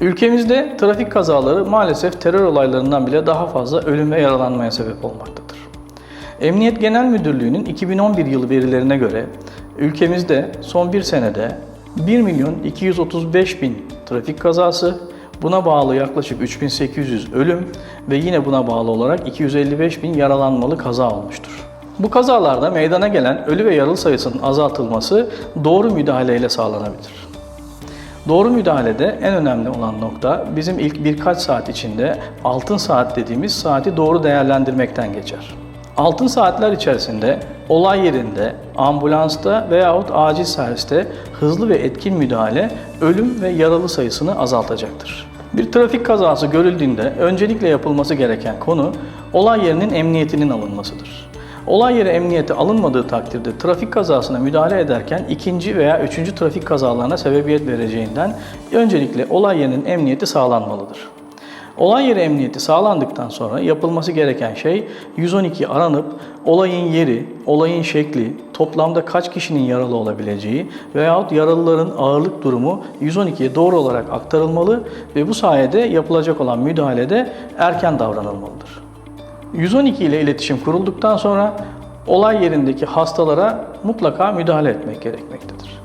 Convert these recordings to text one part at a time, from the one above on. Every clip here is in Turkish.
Ülkemizde trafik kazaları maalesef terör olaylarından bile daha fazla ölüm ve yaralanmaya sebep olmaktadır. Emniyet Genel Müdürlüğü'nün 2011 yılı verilerine göre ülkemizde son bir senede 1 milyon 235 bin trafik kazası, buna bağlı yaklaşık 3800 ölüm ve yine buna bağlı olarak 255 bin yaralanmalı kaza olmuştur. Bu kazalarda meydana gelen ölü ve yaralı sayısının azaltılması doğru müdahaleyle sağlanabilir. Doğru müdahalede en önemli olan nokta bizim ilk birkaç saat içinde altın saat dediğimiz saati doğru değerlendirmekten geçer. Altın saatler içerisinde olay yerinde, ambulansta veyahut acil serviste hızlı ve etkin müdahale ölüm ve yaralı sayısını azaltacaktır. Bir trafik kazası görüldüğünde öncelikle yapılması gereken konu olay yerinin emniyetinin alınmasıdır. Olay yeri emniyete alınmadığı takdirde trafik kazasına müdahale ederken ikinci veya üçüncü trafik kazalarına sebebiyet vereceğinden öncelikle olay yerinin emniyeti sağlanmalıdır. Olay yeri emniyeti sağlandıktan sonra yapılması gereken şey 112 aranıp olayın yeri, olayın şekli, toplamda kaç kişinin yaralı olabileceği veyahut yaralıların ağırlık durumu 112'ye doğru olarak aktarılmalı ve bu sayede yapılacak olan müdahalede erken davranılmalıdır. 112 ile iletişim kurulduktan sonra olay yerindeki hastalara mutlaka müdahale etmek gerekmektedir.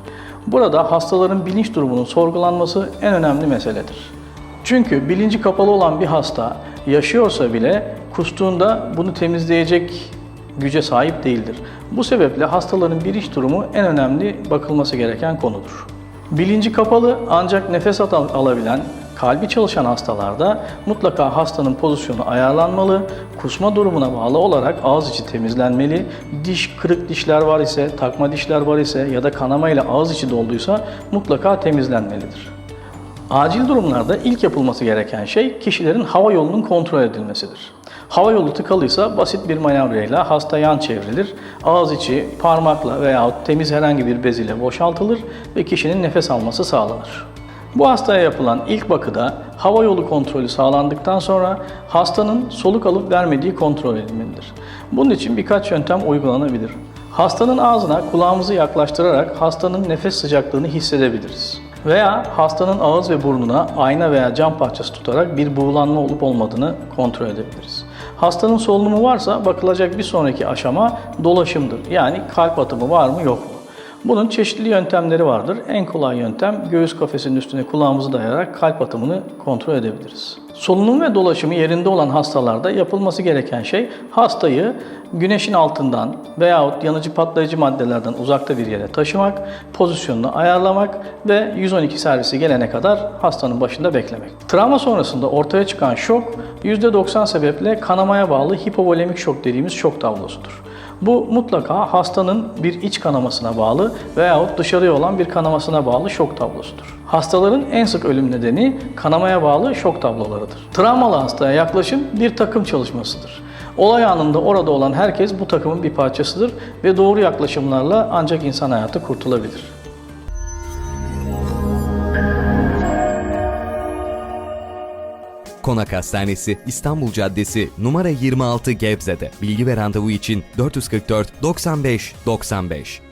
Burada hastaların bilinç durumunun sorgulanması en önemli meseledir. Çünkü bilinci kapalı olan bir hasta yaşıyorsa bile kustuğunda bunu temizleyecek güce sahip değildir. Bu sebeple hastaların bilinç durumu en önemli bakılması gereken konudur. Bilinci kapalı ancak nefes al- alabilen, kalbi çalışan hastalarda mutlaka hastanın pozisyonu ayarlanmalı, kusma durumuna bağlı olarak ağız içi temizlenmeli, diş kırık dişler var ise, takma dişler var ise ya da kanama ile ağız içi dolduysa mutlaka temizlenmelidir. Acil durumlarda ilk yapılması gereken şey kişilerin hava yolunun kontrol edilmesidir. Hava yolu tıkalıysa basit bir manevrayla hasta yan çevrilir, ağız içi parmakla veya temiz herhangi bir bez ile boşaltılır ve kişinin nefes alması sağlanır. Bu hastaya yapılan ilk bakıda hava yolu kontrolü sağlandıktan sonra hastanın soluk alıp vermediği kontrol edilmelidir. Bunun için birkaç yöntem uygulanabilir. Hastanın ağzına kulağımızı yaklaştırarak hastanın nefes sıcaklığını hissedebiliriz. Veya hastanın ağız ve burnuna ayna veya cam parçası tutarak bir buğulanma olup olmadığını kontrol edebiliriz. Hastanın solunumu varsa bakılacak bir sonraki aşama dolaşımdır. Yani kalp atımı var mı yok mu? Bunun çeşitli yöntemleri vardır. En kolay yöntem göğüs kafesinin üstüne kulağımızı dayayarak kalp atımını kontrol edebiliriz. Solunum ve dolaşımı yerinde olan hastalarda yapılması gereken şey hastayı güneşin altından veyahut yanıcı patlayıcı maddelerden uzakta bir yere taşımak, pozisyonunu ayarlamak ve 112 servisi gelene kadar hastanın başında beklemek. Travma sonrasında ortaya çıkan şok %90 sebeple kanamaya bağlı hipovolemik şok dediğimiz şok tablosudur. Bu mutlaka hastanın bir iç kanamasına bağlı veyahut dışarıya olan bir kanamasına bağlı şok tablosudur. Hastaların en sık ölüm nedeni kanamaya bağlı şok tablolarıdır. Travmalı hastaya yaklaşım bir takım çalışmasıdır. Olay anında orada olan herkes bu takımın bir parçasıdır ve doğru yaklaşımlarla ancak insan hayatı kurtulabilir. Konak Hastanesi İstanbul Caddesi numara 26 Gebze'de. Bilgi ve randevu için 444 95 95.